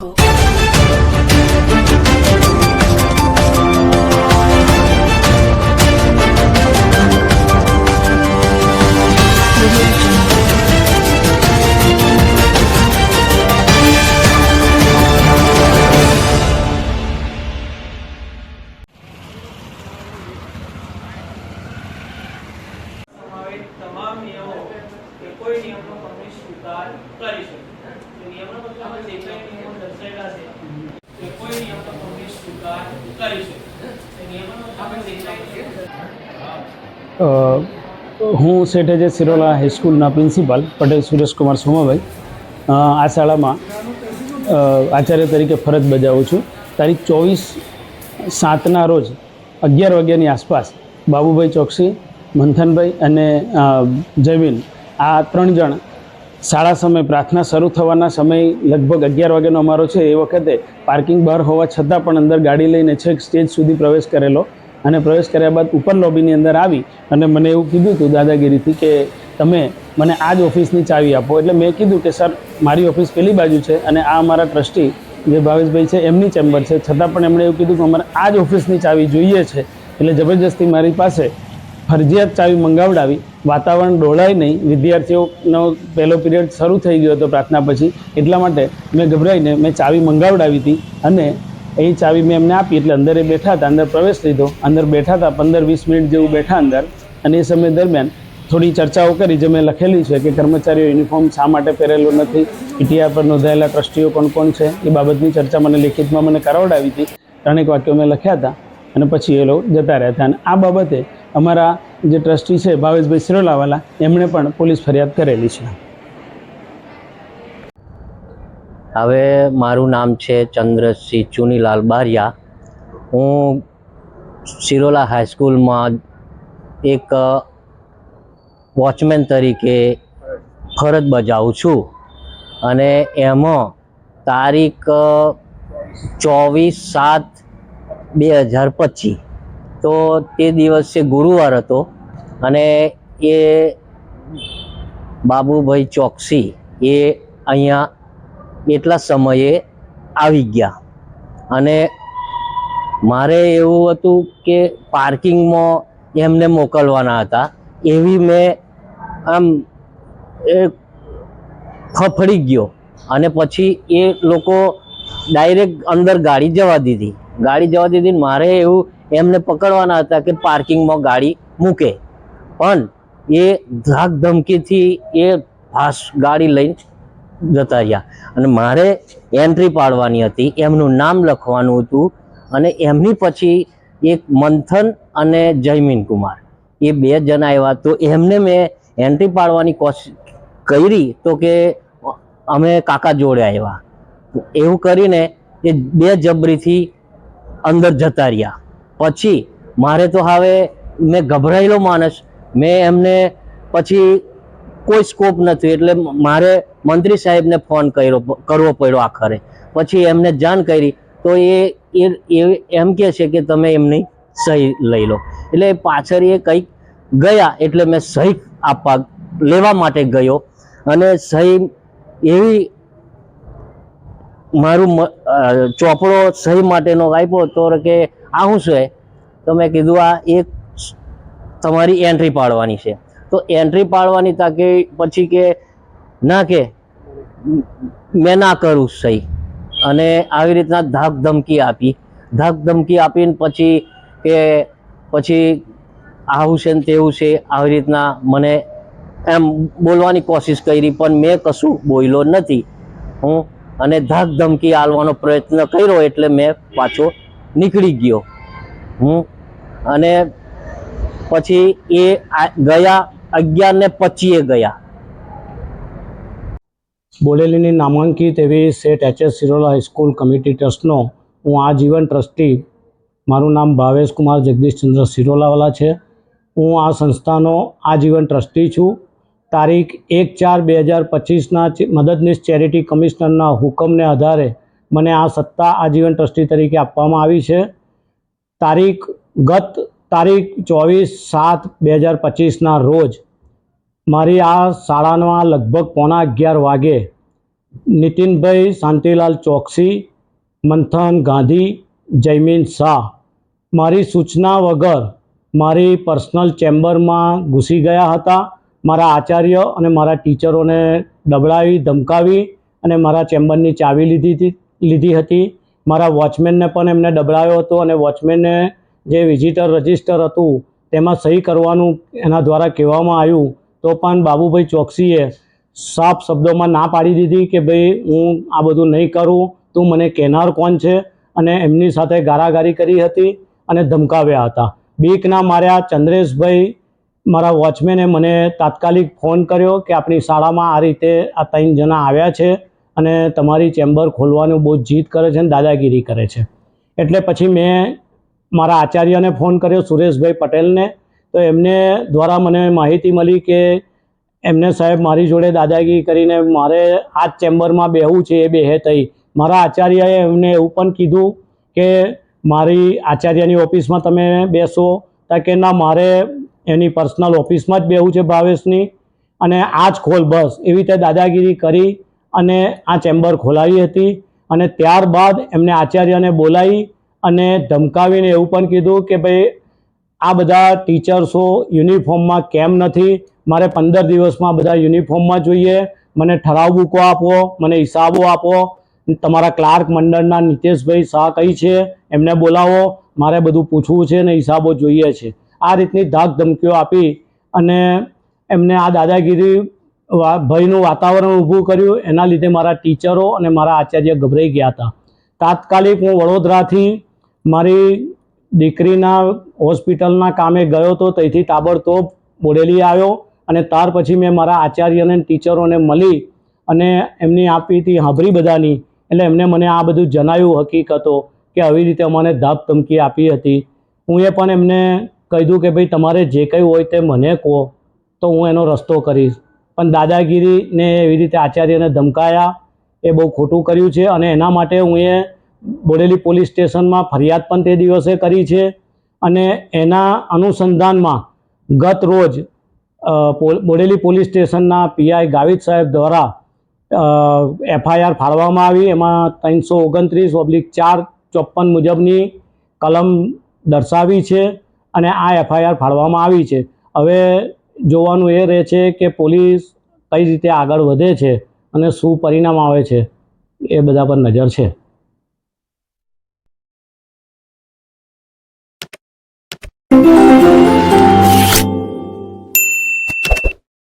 Oh. છે. કોઈ સ્વીકાર શકે. તો મતલબ જે કંઈ હું શેઠ જે સિરોલા હાઈસ્કૂલના પ્રિન્સિપાલ પટેલ સુરેશકુમાર સોમાભાઈ. આ શાળામાં આચાર્ય તરીકે ફરજ બજાવું છું. તારીખ ચોવીસ સાતના રોજ અગિયાર વાગ્યાની આસપાસ બાબુભાઈ ચોકસી, મંથનભાઈ અને જયવીન આ ત્રણ જણ શાળા સમય, પ્રાર્થના શરૂ થવાના સમય લગભગ અગિયાર વાગ્યાનો અમારો છે, એ વખતે પાર્કિંગ બહાર હોવા છતાં પણ અંદર ગાડી લઈને છેક સ્ટેજ સુધી પ્રવેશ કરેલો અને પ્રવેશ કર્યા બાદ ઉપર લોબીની અંદર આવી અને મને એવું કીધું હતું દાદાગીરીથી કે તમે મને આ જ ઓફિસની ચાવી આપો. એટલે મેં કીધું કે, સર, મારી ઓફિસ પેલી બાજુ છે અને આ અમારા ટ્રસ્ટી જે ભાવેશભાઈ છે, એમની ચેમ્બર છે. છતાં પણ એમણે એવું કીધું કે, અમારે આ જ ઓફિસની ચાવી જોઈએ છે. એટલે જબરજસ્તી મારી પાસે ફરજિયાત ચાવી મંગાવડાવી વાતાવરણ ડોળાય નહીં. વિદ્યાર્થીઓનો પહેલો પિરિયડ શરૂ થઈ ગયો હતો પ્રાર્થના પછી. એટલા માટે મેં ગભરાઈને મેં ચાવી મંગાવડાવી હતી અને એ ચાવી મેં એમને આપી એટલે અંદર એ બેઠા હતા, અંદર પ્રવેશ લીધો. અંદર બેઠા હતા પંદર વીસ મિનિટ જેવું બેઠા અંદર અને એ સમય દરમિયાન થોડી ચર્ચાઓ કરી જે મેં લખેલી છે કે કર્મચારીઓ યુનિફોર્મ શા માટે પહેરેલો નથી પીટીઆર પર નોંધાયેલા ટ્રસ્ટીઓ કોણ કોણ છે, એ બાબતની ચર્ચા મને લેખિતમાં મને કરાવડાવી હતી. ત્રણેક વાક્યો મેં લખ્યા હતા અને પછી એ લોકો જતા રહ્યા હતા. અને આ બાબતે અમારા જે ટ્રસ્ટી છે ભાવેશભાઈ સિરોલાવાલા, એમણે પણ પોલીસ ફરિયાદ કરેલી છે. હવે મારું નામ છે ચંદ્રસિંહ ચુનીલાલ બારિયા. હું સિરોલા હાઈસ્કૂલમાં એક વોચમેન તરીકે ફરજ બજાવું છું. અને એમાં તારીખ ચોવીસ સાત બે હજાર પચીસ. તો તે દિવસે ગુરુવાર હતો અને એ બાબુભાઈ ચોકસી એ અહીંયા એટલા સમયે આવી ગયા. અને મારે એવું હતું કે પાર્કિંગમાં એમને મોકલવાના હતા. એવી મેં આમ એ ફફડી ગયો અને પછી એ લોકો ડાયરેક્ટ અંદર ગાડી જવા દીધી. ગાડી જવા દીધી મારે એવું એમને પકડવાના હતા કે પાર્કિંગમાં ગાડી મૂકે. પણ એ ધાક ધમકીથી એ ફાસ ગાડી લઈને જતા રહ્યા. અને મારે એન્ટ્રી પાડવાની હતી, એમનું નામ લખવાનું હતું અને એમની પછી એક મંથન અને જયમીન કુમાર. એ બે જણ આવ્યા. તો એમને મેં એન્ટ્રી પાડવાની કોશિશ કરી તો કે અમે કાકા જોડે આવ્યા. એવું કરીને એ બે જબરીથી અંદર જતા રહ્યા. પછી મારે તો હવે મેં ગભરાયેલો માણસ, મેં એમને પછી કોઈ સ્કોપ નથી, એટલે મારે મંત્રી સાહેબને ફોન કર્યો, કરવો પડ્યો આખરે. પછી એમને જાણ કરી, તો એ એમ કહે છે કે તમે એમની સહી લઈ લો. એટલે પાછળ એ કંઈક ગયા, એટલે મેં સહી આપવા, લેવા માટે ગયો. અને સહી એવી મારું ચોપડો સહી માટેનો આપ્યો તો કે આ શું છે? તો મેં કીધું આ એક તમારી એન્ટ્રી પાડવાની છે. તો એન્ટ્રી પાડવાની તાકે પછી કે ના કે, મેં ના કરું સહી. અને આવી રીતના ધાક ધમકી આપી. ધાક ધમકી આપીને પછી કે પછી આવું છે ને તેવું છે, આવી રીતના મને એમ બોલવાની કોશિશ કરી, પણ મેં કશું બોલ્યો નથી. હું અને ધાક ધમકી આલવાનો પ્રયત્ન કર્યો એટલે મેં પાછો નીકળી ગયો. હું અને પછી એ ગયા અગિયાર ને પચીએ ગયા. બોડેલીની નામાંકિત એવી Sheth H S Sirola high school committee ટ્રસ્ટનો હું આજીવન ટ્રસ્ટી, મારું નામ ભાવેશ કુમાર જગદીશચંદ્ર સિરોલાવાલા છે. હું આ સંસ્થાનો આજીવન ટ્રસ્ટી છું. તારીખ એક ચાર બે હજાર પચીસના મદદનીશ ચેરિટી કમિશનરના હુકમને આધારે મને આ સત્તા આજીવન ટ્રસ્ટી તરીકે આપવામાં આવી છે. તારીખ ગત તારીખ ચોવીસ સાત બે હજાર પચીસના રોજ મારી આ શાળાના લગભગ પોણા અગિયાર વાગે નીતિનભાઈ શાંતિલાલ ચોકસી, મંથન ગાંધી, જયમીન શાહ મારી સૂચના વગર મારી પર્સનલ ચેમ્બરમાં ઘૂસી ગયા હતા. મારા આચાર્ય અને મારા ટીચરોને ડબડાવી ધમકાવી અને મારા ચેમ્બરની ચાવી લીધી હતી. લીધી હતી. મારા વોચમેનને પણ એમને ડબડાયો હતો અને વોચમેનને જે વિઝિટર રજિસ્ટર હતું તેમાં સહી કરવાનું એના દ્વારા કહેવામાં આવ્યું. તો પણ બાબુભાઈ ચોકસીએ સાફ શબ્દોમાં ના પાડી દીધી કે ભાઈ હું આ બધું નહીં કરું, તું મને કહેનાર કોણ છે? અને એમની સાથે ગારાગારી કરી હતી અને ધમકાવ્યા હતા. બીકના માર્યા ચંદ્રેશભાઈ, મારા વોચમેને મને તાત્કાલિક ફોન કર્યો કે આપણી શાળામાં આ રીતે આ ત્રણ જણા આવ્યા છે. અને તમારી ચેમ્બર ખોલવાનું બહુ જીદ કરે છે અને દાદાગીરી કરે છે. એટલે પછી મેં મારા આચાર્યને ફોન કર્યો સુરેશભાઈ પટેલને, તો એમને દ્વારા મને માહિતી મળી કે એમને સાહેબ મારી જોડે દાદાગીરી કરીને મારે આ જ ચેમ્બરમાં બેહવું છે, એ બેહે થઈ મારા આચાર્યએ એમને એવું પણ કીધું કે મારી આચાર્યની ઓફિસમાં તમે બેસો કે ના, મારે એની પર્સનલ ઓફિસમાં જ બેહવું છે ભાવેશની, અને આ જ ખોલ બસ. એવી રીતે દાદાગીરી કરી અને આ ચેમ્બર ખોલાવી હતી અને ત્યારબાદ એમને આચાર્યને બોલાવી અને ધમકાવીને એવું પણ કીધું કે ભાઈ, આ બધા ટીચર્સો યુનિફોર્મમાં કેમ નથી? મારે પંદર દિવસમાં બધા યુનિફોર્મમાં જોઈએ. મને ઠરાવ બુકો આપો, મને હિસાબો આપો. તમારા ક્લાર્ક મંડળના નીતેશભાઈ શાહ કઈ છે? એમને બોલાવો. મારે બધું પૂછવું છે ને હિસાબો જોઈએ છે. આ રીતની ધાક ધમકીઓ આપી અને એમને આ દાદાગીરી ભયનું વાતાવરણ ઊભું કર્યું. એના લીધે મારા ટીચરો અને મારા આચાર્ય ગભરાઈ ગયા હતા. તાત્કાલિક હું વડોદરાથી મારી દીકરીના હોસ્પિટલના કામે ગયો તો ત્યાંથી તાબડતોબ બોડેલી આવ્યો અને ત્યાર પછી મેં મારા આચાર્યને ટીચરોને મળી અને એમની આપી હતી હાભરી બધાની. એટલે એમને મને આ બધું જણાવ્યું હકીકતો કે આવી રીતે અમને ધાપ ધમકી આપી હતી. હું એ પણ એમને કહી દઉં કે ભાઈ તમારે જે કંઈ હોય તે મને કહો, તો હું એનો રસ્તો કરીશ. પણ દાદાગીરીને એવી રીતે આચાર્યને ધમકાયા. એ બહુ ખોટું કર્યું છે અને એના માટે હું એ બોડેલી પોલીસ સ્ટેશનમાં ફરિયાદ પણ તે દિવસે કરી છે. અને એના અનુસંધાનમાં ગત રોજ બોડેલી પોલીસ સ્ટેશનના પીઆઈ ગાવિત સાહેબ દ્વારા એફઆઈઆર ફાળવામાં આવી. એમાં ત્રણસો ઓગણત્રીસ ઓબ્લિક ચાર ચોપન મુજબની કલમ દર્શાવી છે અને આ એફઆઈઆર ફાળવામાં આવી છે. હવે જોવાનું એ રહે છે કે પોલીસ કઈ રીતે આગળ વધે છે અને શું પરિણામ આવે છે એ બધા પર નજર છે.